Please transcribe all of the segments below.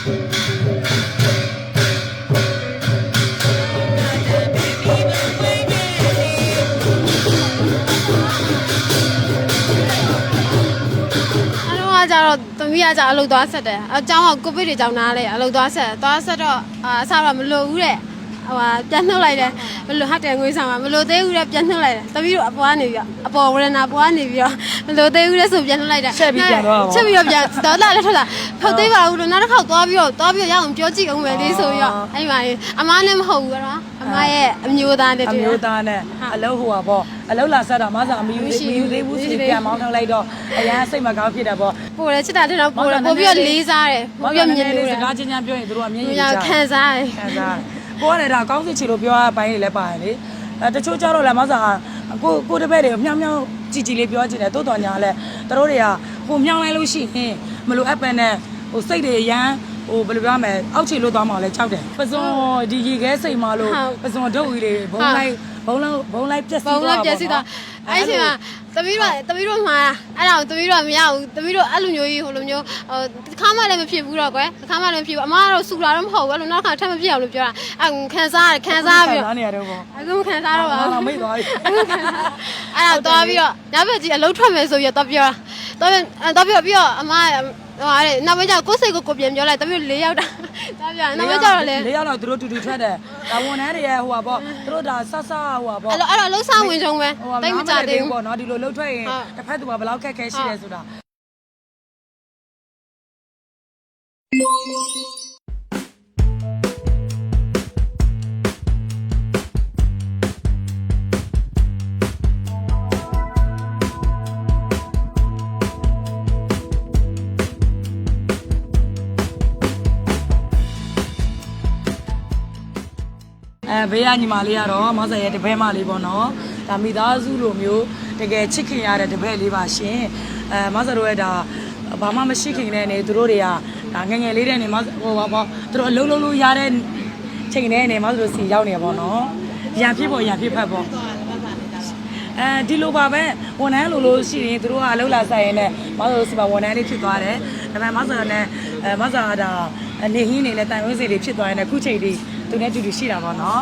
အဲ့တော့ကကြတော့သမီးကကြအလုပ်သွားဆက်တယ်အเจ้าကကိုဗစ်တွေကြောင့်နားလဲအလုပ်သွားဆက်သွားဆက်တော့အာအစားတော့မလိုဘူးတဲ့ ဟိုဟာပြန်နှုတ်လိုက်တယ်ဘလို့ဟတ်တယ်ငွေဆောင်ကမလိုသေးဘူးတဲ့ပြန်နှုတ်လိုက်တယ်သမီးတို့အပေါ်ကနေပြီးတော့အပေါ်ဝရဏပေါ်ကနေပြီးတော့မလိုသေးဘူးတဲ့ဆိုပြန်နှုတ်လိုက်တယ်ချက်ပြီးပြန်သွားတာပေါ့ချက်ပြီးတော့ပြန်တော့လာလက်ထွက်လာဖုတ်သေးပါဘူးလို့နောက်တစ်ခေါက်သွားပြီးတော့သွားပြီးတော့ရအောင်ပြောကြည့်အောင်မယ်လေးဆိုပြီးတော့အဲ့မှာအမားနဲ့မဟုတ်ဘူးကွာအမားရဲ့အမျိုးသားနဲ့အတူတယ်မျိုးသားနဲ့အလုံးဟိုပါပေါ့အလုံးလာဆက်တာမဆာမယူမရှိမဘူးယူသေးဘူးမရှိစီသေးဘူးပြန်မောင်းထုတ်လိုက်တော့အရန်စိတ်မကောင်းဖြစ်တယ်ပေါ့ပို့တယ်ချစ်တာတဲ့တော့ပို့တယ်ပို့ပြီးတော့လေးစားတယ်ပို့ပြီးတော့မြင်လို့စတယ်ကားချင်းချင်းပြောရင်တို့ကမျက်ရည်မြကျင်ခံစားတယ်ခံစား ကိုကလည်းဒါကောင်းစီချီလို့ပြောရပိုင်းတွေလည်းပါတယ်လေအဲတချို့ကြတော့လည်းမဆာကိုကိုတပည့်တွေမြောင်မြောင်ကြည်ကြည်လေးပြောချင်တယ်တိုးတော်ညာလဲတို့တွေကဟိုမြောင်လိုက်လို့ရှိရင်မလို့အပ်ပန်နဲ့ဟိုစိတ်တွေရမ်းဟိုဘယ်လိုပြောမလဲအောက်ခြေလို့သွားမှလည်းကြောက်တယ်ပစုံဒီရေခဲစိတ်မလို့ပစုံဒုတ်ကြီးတွေဘုံလိုက်ဘုံလုံးဘုံလိုက်ပြက်စီးဘုံသွားလည်းပြည့်စည်သွား အဲ့ဒီမှာသမီးတို့သမီးတို့မှာအဲ့ဒါကိုသမီးတို့ကမရဘူးသမီးတို့အဲ့လိုမျိုးကြီးဟိုလိုမျိုးဟိုတစ်ခါမှလည်းမဖြစ်ဘူးတော့ကွယ်တစ်ခါမှလည်းမဖြစ်ဘူးအမကတော့စူတာတော့မဟုတ်ဘူးအဲ့လိုနောက်တစ်ခါထပ်မဖြစ်အောင်လို့ပြောတာအဲ့ခံစားရတယ်ခံစားပြီးခံတော့စားနေရတယ်ပေါ့အခုမခံစားတော့ပါအာဘူးမိတ်သွားပြီအခုခံစားအဲ့ဒါသွားပြီးတော့ညဘက်ကြီးအလုံးထွက်မယ်ဆိုပြီးတော့ပြောတာတော့တော့ပြီးတော့ပြီးတော့အမဟိုဟာတဲ့နောက်ပိုင်းကျကိုယ်စိတ်ကိုကိုပြန်ပြောလိုက်တမီး၄ယောက်တာတော့ပြောနောက်ပိုင်းကျတော့လေလေးယောက်တော့သူတို့တူတူထွက်တယ် ဒါဝန်ထမ်းတွေရဲ့ဟိုပါပေါ့သူတို့ဒါဆဆဟိုပါပေါ့အဲ့တော့အဲ့တော့လှုပ်ဆောင်ဝင်ချုံပဲဟိုပါတိတ်မကြသေးဘူးပေါ့နော်ဒီလိုလှုပ်ထွက်ရင်ဟုတ်တစ်ဖက်သူကဘယ်လောက်ခက်ခဲရှိတယ်ဆိုတာ အဲဘေးကညီမလေးကတော့မောင်ဆယ်ရဲ့တပည့်မလေးပေါ့နော်ဒါမိသားစုလိုမျိုးတကယ်ချစ်ခင်ရတဲ့တပည့်လေးပါရှင်အဲမောင်ဆယ်တို့ရဲ့ဒါဘာမှမရှိခင်တဲ့နေသူတို့တွေကဒါငယ်ငယ်လေးတဲ့နေမောင်ဟိုပါပေါ့သူတို့အလုံးလုံးလို့ရတဲ့ချိန်တဲ့နေမောင်ဆယ်တို့စီရောက်နေပေါ့နော်ရံဖြစ်ပေါ့ရံဖြစ်ဖက်ပေါ့အဲဒီလိုပါပဲဝန်ထမ်းလိုလိုရှိရင်သူတို့ကအလုပ်လာဆိုင်ရင်လည်းမောင်ဆယ်တို့စီပါဝန်ထမ်းလေးဖြစ်သွားတယ်ဒါပေမဲ့မောင်ဆယ်နဲ့အဲမောင်ဆယ်ကဒါအနေဟင်းနေနဲ့တိုင်ဝင်းစီလေးဖြစ်သွားရင်လည်းခုချိန်ဒီ သူနဲ့တူတူရှိတာပေါ့နော်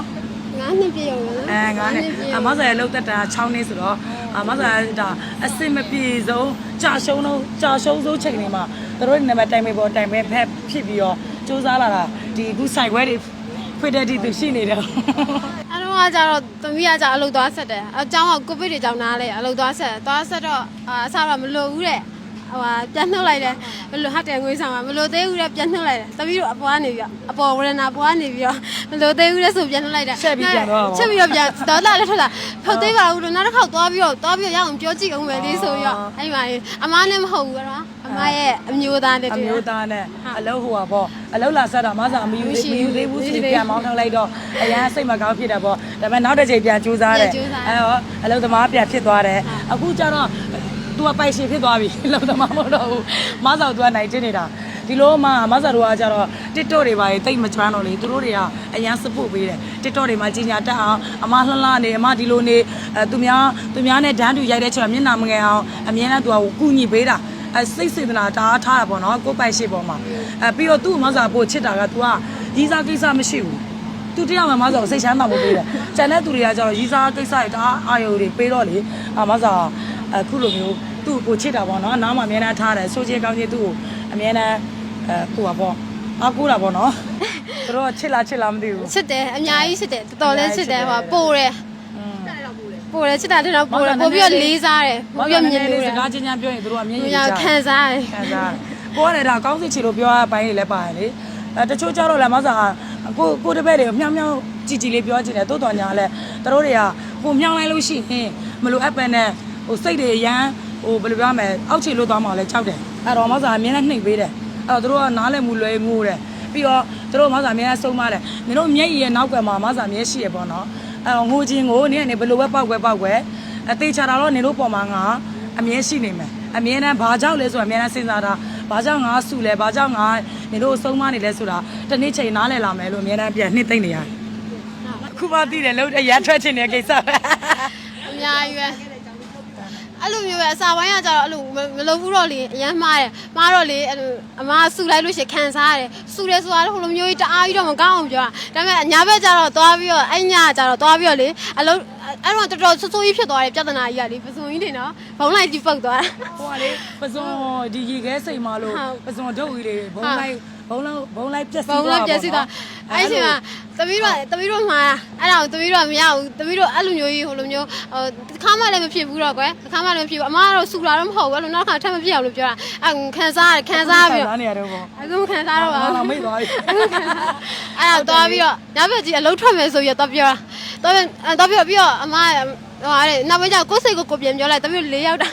ငါးနှစ်ပြည့်ရောနော် အဲငါနဲ့အမဆာရဲ့လောက်သက်တာ6နှစ်ဆိုတော့အမဆာဒါအစ်စ်မပြေဆုံးကြာရှုံးတော့ကြာရှုံးဆုံးချိန်တွေမှာသူတို့နံပါတ်တိုင်ပဲပေါ်တိုင်ပဲဖက်ဖြစ်ပြီးတော့စူးစမ်းလာတာဒီအခုဆိုင်ခွဲတွေဖွင့်တဲ့ဒီသူရှိနေတယ် အဲ့တော့ကကြတော့သမီးကကြအလုပ်သွားဆက်တယ်အเจ้าကကိုဗစ်တွေကြောင့်နားလဲအလုပ်သွားဆက်သွားဆက်တော့အာအစားတော့မလိုဘူးတဲ့ ဟိုဟာပြန်နှုတ်လိုက်တယ်ဘလို့ဟတ်တယ်ငွေဆောင်ကမလိုသေးဘူးတဲ့ပြန်နှုတ်လိုက်တယ်သမီးတို့အပေါ်ကနေပြီးတော့အပေါ်ဝရဏပေါ်ကနေပြီးတော့မလိုသေးဘူးတဲ့ဆိုပြန်နှုတ်လိုက်တယ်ချက်ပြီးပြန်သွားတာပေါ့ချက်ပြီးတော့ပြန်တော့လာလက်ထွက်လာဖုတ်သေးပါဘူးလို့နောက်တစ်ခေါက်သွားပြီးတော့သွားပြီးတော့ရအောင်ပြောကြည့်အောင်မယ်လေးဆိုပြီးတော့အဲ့မှာအမားနဲ့မဟုတ်ဘူးကွာအမားရဲ့အမျိုးသားနဲ့အတူတယ်မျိုးသားနဲ့အလုံးဟိုပါပေါ့အလုံးလာဆက်တာမဆာမယူမရှိသေးဘူးမယူသေးဘူးမရှိစီသေးဘူးပြန်မောင်းထုတ်လိုက်တော့အရန်စိတ်မကောင်းဖြစ်တယ်ပေါ့ဒါပေမဲ့နောက်တစ်ချိန်ပြန်ကြိုးစားတယ်ပြန်ကြိုးစားအဲတော့အလုံးသမားပြန်ဖြစ်သွားတယ်အခုကျတော့ तू ကပိုက်ရှင်ဖြစ်သွားပြီ အလုံးသမားမဟုတ်တော့ဘူးမဆာ तू ကနိုင်တင်နေတာဒီလိုမှမဆာတို့ကကျတော့ TikTok တွေပါရင်တိတ်မကျွမ်းတော့လေသူတို့တွေကအရန် support ပေးတယ် TikTok တွေမှာကြီးညာတက်အောင်အမလှလှနေအမဒီလိုနေအဲသူများသူများနဲ့ဒန်းတူရိုက်တဲ့ချိန်မှာမျက်နှာမငယ်အောင်အမြဲတမ်း तू ကကူညီပေးတာအဲစိတ်စေတနာတားထားတာပေါ့နော်ကိုယ်ပိုက်ရှိပေါ်မှာအဲပြီးတော့သူ့မဆာပို့ချစ်တာက तू ကရီးစားကိစ္စမရှိဘူး သူတယောက်မှမဆိုစိတ်ချမ်းသာမှုပေးတယ်။ကျန်တဲ့သူတွေကကျတော့ရီးစားကိစ္စတွေဒါအာယုတွေပေးတော့လေအမဆိုအခုလိုမျိုး သူ့ကိုချစ်တာပေါ့နော်။နားမှာအများနဲ့ထားတယ်ဆိုချင်းကောင်းချင်းသူ့ကိုအများနဲ့အဲကိုပါပေါ့အကူတာပေါ့နော်။သူတို့ကချစ်လားချစ်လားမသိဘူးချစ်တယ်အများကြီးချစ်တယ်တော်တော်လေးချစ်တယ်ဟိုပို့တယ်။อืมပို့တယ်ချစ်တာတဲ့တော့ပို့တယ်ပို့ပြီးတော့လေးစားတယ်ပို့ပြီးတော့မြင်လို့စတယ်ကားချင်းချင်းပြောရင်သူတို့ကမျက်ရည်ညာကျခံစားတယ်ခံစားတယ်။ကိုကလည်းဒါကောင်းစီချီလို့ပြောရပိုင်းတွေလည်းပါတယ်လေ။အဲတချို့ကြတော့လည်းမဆာကိုကိုတပည့်တွေမြောင်မြောင်ကြည်ကြည်လေးပြောချင်တယ်တိုးတော်ညာလဲသူတို့တွေကကိုမြောင်လိုက်လို့ရှိရင်မလို့အပ်ပန်နဲ့ဟိုစိတ်တွေရမ်း ဟိုဘယ်လိုပြောမလဲအောက်ခြေလို့သွားမှလည်းကြောက်တယ်အဲ့တော့မဆာအမြဲတမ်းနှိပ်ပေးတယ်အဲ့တော့သူတို့ကနားလည်မှုလွယ်မှုတယ်ပြီးတော့သူတို့မဆာအမြဲတမ်းဆုံးမတယ်မင်းတို့မျက်ရည်ရဲ့နောက်ကမှာမဆာအမြဲရှိရပေါ့နော်အဲ့တော့ငိုချင်းကိုနင်းကနေဘယ်လိုပဲပောက်ပဲပောက်ပဲအသေးချတာတော့နင်တို့ပေါ်မှာငါအမြဲရှိနေမယ်အမြဲတမ်းဘာကြောက်လဲဆိုတာအမြဲတမ်းစဉ်းစားတာဘာကြောင့်ငါစုလဲဘာကြောင့်ငါနင်တို့ဆုံးမနေလဲဆိုတာတစ်နေ့ချိန်နားလည်လာမယ်လို့အမြဲတမ်းပြန်နှိမ့်သိမ့်နေရတယ်အခုမှသိတယ်လို့အရန်ထွက်ချင်တဲ့ကိစ္စပဲအများကြီးပဲ အဲ့လိုမျိုးပဲအစာပိုင်းကကြတော့အဲ့လိုမမလုပ်ဘူးတော့လေအရမ်းမှားတယ်မှားတော့လေအဲ့လိုအမဆူလိုက်လို့ရှရင်ခံစားရတယ်ဆူတယ်ဆိုတာဟိုလိုမျိုးကြီးတအားကြီးတော့မကောင်းအောင်ပြောတာဒါပေမဲ့ညာဘက်ကျတော့သွားပြီးတော့အဲ့ညကကျတော့သွားပြီးတော့လေအလုံးအဲ့တော့တော်တော်ဆူဆူကြီးဖြစ်သွားတယ်ပြဿနာကြီးကလေပစုံကြီးနေနော်ဘုံလိုက်ကြီးပုတ်သွားတာဟိုကလေပစုံဒီရေခဲစိတ်မလို့ဟုတ်ပစုံဒုတ်ကြီးတွေဘုံဟုတ်လိုက် ဘုံလုံးဘုံလိုက်ပြက်စီးဘုံသွားကပြက်စီးသွားအဲ့ဒီမှာသမီးတို့သမီးတို့မှာအဲ့ဒါကိုသမီးတို့မရဘူးသမီးတို့အဲ့လိုမျိုးကြီးဟိုလိုမျိုးဟိုတစ်ခါမှလည်းမဖြစ်ဘူးတော့ကွယ်တစ်ခါမှလည်းမဖြစ်ဘူးအမကတော့ဆူလာတော့မဟုတ်ဘူးအဲ့လိုနောက်တစ်ခါထပ်မဖြစ်အောင်လို့ပြောတာအဲ့ခံစားရတယ်ခံစားပြီးခံတော့စားနေရတော့ပေါ့အခုမခံစားတော့ပါဘူးငါမိတ်သွားပြီအဲ့ဒါသွားပြီးတော့ညဘက်ကြီးအလုံးထွက်မယ်ဆိုပြီးတော့ပြောတာတော့တော့ပြောပြီးတော့အမ ဟိုဟာလေနောက်ပိုင်းကျကိုယ်စိတ်ကိုကိုပြန်ပြောလိုက်တမီး၄ယောက်တာ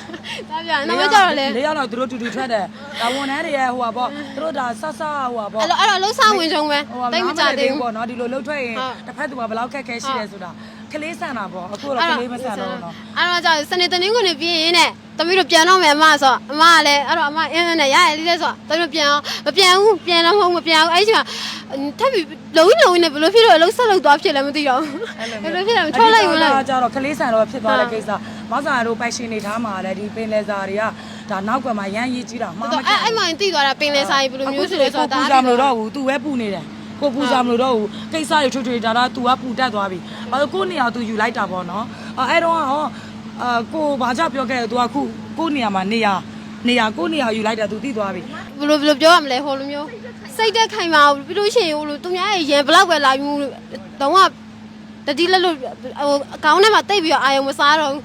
သွားပြောနောက်ပိုင်းကျတော့လေလေးယောက်တော့သူတို့တူတူထွက်တယ်ဒါဝန်ထမ်းတွေရဲ့ဟိုပါပေါ့သူတို့ဒါဆဆဟိုပါပေါ့အဲ့လိုအဲ့လိုအလုံးစားဝင်ချုံပဲဟိုတိတ်မကြသေးဘူးပေါ့နော်ဒီလိုလှုပ်ထွက်ရင်ဟုတ်တစ်ဖက်သူကဘယ်လောက်ခက်ခဲရှိတယ်ဆိုတာကလေးဆန်တာပေါ့အခုတော့ကလေးမဆန်တော့ဘူးနော်အဲ့တော့ကြာစနေတနင်္ဂနွေပြင်းရင်နဲ့တမီးတို့ပြန်တော့မယ်အမဆိုအမကလည်းအဲ့တော့အမအင်းနဲ့ရရလေးလဲဆိုတမီးတို့ပြန်အောင်မပြန်ဘူးပြန်တော့မဟုတ်မပြန်ဘူးအဲ့ဒီမှာ ထပ်ပြီးလုံးလုံးနဲ့ဘယ်လိုဖြစ်လို့အလုံးဆက်လုပ်သွားဖြစ်လဲမသိတော့ဘူးဘယ်လိုဖြစ်လဲမထွက်လိုက်ဘူးလား ကြတော့ကလေးဆန်တော့ဖြစ်သွားတဲ့ကိစ္စမောက်စာတို့ပိုက်ရှင်နေထားမှာလည်းဒီပင်လယ်စာတွေကဒါနောက်ကွယ်မှာရမ်းရေးကြီးတာမှားမ တော့ ကျ အဲ့အဲ့မှန်သိသွားတာပင်လေဆိုင်ဘယ်လိုမျိုးဆိုလဲဆို ပူစာမလို့တော့ဘူး तू ပဲပူနေတယ်ကိုပူစာမလို့တော့ဘူးကိစ္စတွေထွေထွေဒါတော့ तू ကပူတက်သွားပြီဘာလို့ကိုနေရာ तू ယူလိုက်တာပေါ့နော်အဲ့တော့ဟောအာကိုဘာကြောင့်ပြောခဲ့လဲ तू ကခုကိုနေရာမှာနေရာနေရာကိုနေရာယူလိုက်တာ तू သိသွားပြီ ဘယ်လိုဘယ်လိုပြောရမလဲဟိုလိုမျိုး စိတ်တက်ခိုင်ပါဘူးပြီးလို့ရှိရင်ဟိုလိုသူများရဲ့ရင်ဘလောက်ပဲလာပြီးတော့ကတတိလက်လို့ဟိုအကောင်းထဲမှာတိတ်ပြီးတော့အာယုံမစားတော့ဘူး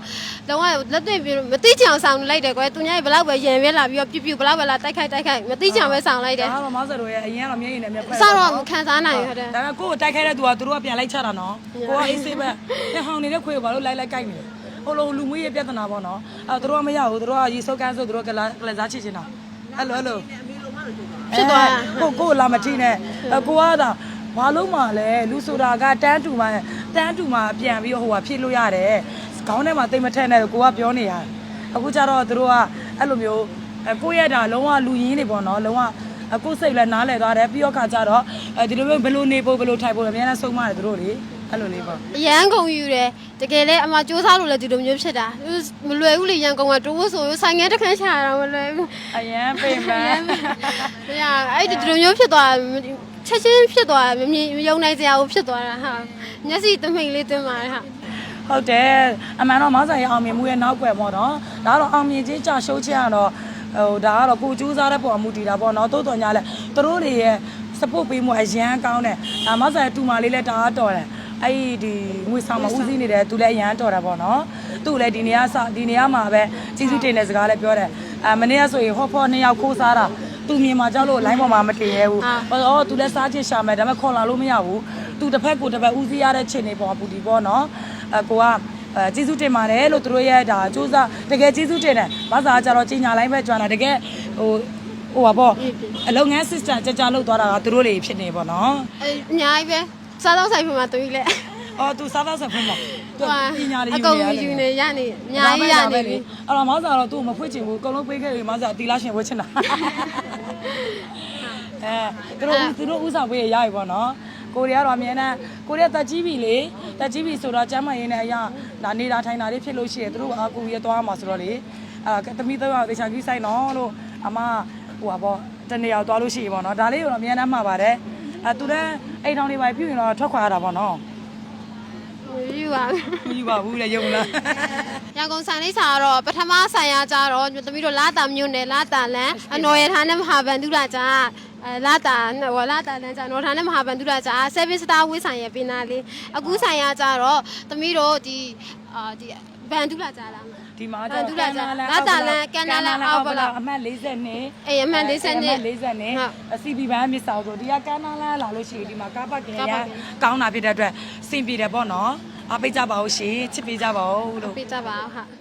တော့ကလက်တွေ့ပြီးမသိချင်အောင်ဆောင်လိုက်တယ်ကွယ်သူများရဲ့ဘလောက်ပဲရင်ပဲလာပြီးတော့ပြပြဘလောက်ပဲလာတိုက်ခိုက်တိုက်ခိုက်မသိချင်အောင်ပဲဆောင်လိုက်တယ်ဒါကတော့မောက်စတို့ရဲ့အရင်ကတော့မျက်ရည်နဲ့မျက်ဖက်စတော့မခံစားနိုင်ဘူးဟုတ်တယ်ဒါပေမဲ့ကိုကိုတိုက်ခိုက်တဲ့သူကသူတို့ကပြန်လိုက်ချတာနော်ကိုကအေးဆေးပဲညဟောင်းနေတဲ့ခွေကိုဘာလို့လိုက်လိုက်ကြိုက်နေလဲဟိုလိုလူမွေးရဲ့ပြဿနာပေါ့နော်အဲသူတို့ကမရဘူးသူတို့ကရေစုပ်ကန်းဆိုသူတို့ကလာကလစားချစ်ချင်တာအဲ့လိုအဲ့လို ဖြစ်သွားတာကိုကိုလာမထိနဲ့အကိုကသာဘာလို့မှလဲလူဆိုတာကတန်းတူမှတန်းတူမှပြန်ပြီးဟိုဟာဖြစ်လို့ရတယ်ခေါင်းထဲမှာတိတ်မထက်နဲ့ကိုကပြောနေရတယ်အခုကျတော့သူတို့ကအဲ့လိုမျိုးအကိုရဲ့ဒါလုံးဝလူရင်းနေပေါ့နော်လုံးဝအကိုစိတ်လည်းနားလဲသွားတယ်ပြီးတော့ခါကျတော့အဲဒီလိုမျိုးဘယ်လိုနေဖို့ဘယ်လိုထိုင်ဖို့အများနဲ့ဆုံးမတယ်သူတို့လေ အဲ့လိုလေးပေါ့အရန်ကုန်ယူတယ်တကယ်လဲအမစူးစားလို့လည်းဒီလိုမျိုးဖြစ်တာမလွယ်ဘူးလေရန်ကုန်ကတိုးဖို့ဆိုဆိုင်ငယ်တစ်ခန်းချတာတော့မလွယ်ဘူးအရန်ပင်ပန်း။ညာအဲ့ဒီဒီလိုမျိုးဖြစ်သွားတာချက်ချင်းဖြစ်သွားတာမမြင်မယုံနိုင်စရာကိုဖြစ်သွားတာဟာ။မျက်စိတမိန်လေးတွင်းပါတယ်ဟာဟုတ်တယ်အမှန်တော့မောင်ဆိုင်ရအောင်မြင်မှုရဲ့နောက်ွယ်ပေါ့နော်ဒါကတော့အောင်မြင်ခြင်းကြရှုံးခြင်းကတော့ဟိုဒါကတော့ကိုကြိုးစားတဲ့ပုံအမှုတည်တာပေါ့နော်တိုးတော်ညာလဲသူတို့တွေရဲ့ support ပေးမှုအရန်ကောင်းတယ်ဒါမောင်ဆိုင်တူမလေးလဲတအားတော်တယ် အဲ့ဒီဒီငွေဆောင်မှာဦးစီးနေတယ်သူလည်းအရန်တော်တာပေါ့နော်သူ့လည်းဒီနေရာစဒီနေရာမှာပဲကြီးစုတင်တဲ့စကားလည်းပြောတယ်အဲမနေ့ကဆိုရင်ဟော့ဖော့နှစ်ယောက်ခိုးစားတာသူမြင်မှာကြောက်လို့ line ပေါ်မှာမတင်ရဲဘူးဟောတော့သူလည်းစားချင်ရှာမယ်ဒါပေမဲ့ခေါ်လာလို့မရဘူးသူတစ်ဖက်ကိုတစ်ဖက်ဦးစီးရတဲ့ချိန်နေပေါ်ပူတီပေါ့နော်အကိုကအဲကျေးဇူးတင်ပါတယ်လို့သူတို့ရဲ့ဒါစူးစမ်းတကယ်ကျေးဇူးတင်တယ်ဘာသာကြတော့ကြီးညာလိုက်ပဲကြွားတာတကယ်ဟိုဟိုပါပေါ့အလုပ်ငန်း system ကြကြလောက်သွားတာကသူတို့တွေဖြစ်နေပေါ့နော်။အဲ့အများကြီးပဲ စားတော့ဆိုင်ဖွင့်မှာတူကြီးလဲအော်သူစားတော့ဆက်ဖွင့်ပါသူပညာလေးအယူကုန်နေရယူတယ်နေရနေအများကြီးရနေပြီအဲ့တော့မောင်စာတော့သူ့ကိုမဖွင့်ချင်ဘူးအကုန်လုံးပေးခဲ့ပြီမောင်စာတီလာရှင်ဝတ်ချင်တာအဲသူတို့သူတို့ဥစားပေးရရပြီပေါ့နော်ကိုရီးယားတော့အမြဲတမ်းကိုရီးယားတက်ကြီးပြီလေတက်ကြီးပြီဆိုတော့ကျမ်းမရင်းနဲ့အရာဒါနေတာထိုင်တာလေးဖြစ်လို့ရှိရင်သူတို့အာကိုရီးယားသွားမှာဆိုတော့လေအာတမီတော့တေချာကြီးဆိုင်နော်လို့အမဟိုပါပေါ့တနေရာသွားလို့ရှိရင်ပေါ့နော်ဒါလေးကိုတော့အမြဲတမ်းမှာပါတယ်အဲသူလည်း အိမ်ထောင်တွေပါပြုရင်တော့ထွက်ခွာရတာပေါ့နော်။ယူပါမယူပါဘူးလေယုံလား။ရန်ကုန်ဆိုင်လေးစာကတော့ပထမဆိုင်ရကြတော့သမီးတို့လာတာမျိုးနဲ့လာတာလန်အနော်ရထားနဲ့မဟာဗန်ဒူလာကြအဲလာတာဟိုလာတာလန်ကြနော်ထားနဲ့မဟာဗန်ဒူလာကြ service star ဝေးဆိုင်ရပင်နာလေးအခုဆိုင်ရကြတော့သမီးတို့ဒီအာဒီဗန်ဒူလာကြလား ဒီမှာအဲဒုလာကျလာတာလန်ကန်နာလန်အောက်ဘလောက်အမှတ်40နဲ့အေးအမှန်40နှစ်40နဲ့ဟုတ် CB ဘန်းမြစ်ဆောင်ဆိုဒီကကန်နာလန်လာလို့ရှိရင်ဒီမှာကားပတ်ကင်ကားရပတ်ကင်ကောင်းတာဖြစ်တဲ့အတွက်စင်ပြေတယ်ပေါ့နော်အားပေးကြပါဦးရှင်ချစ်ပေးကြပါဦးလို့ပေးကြပါဦးဟာ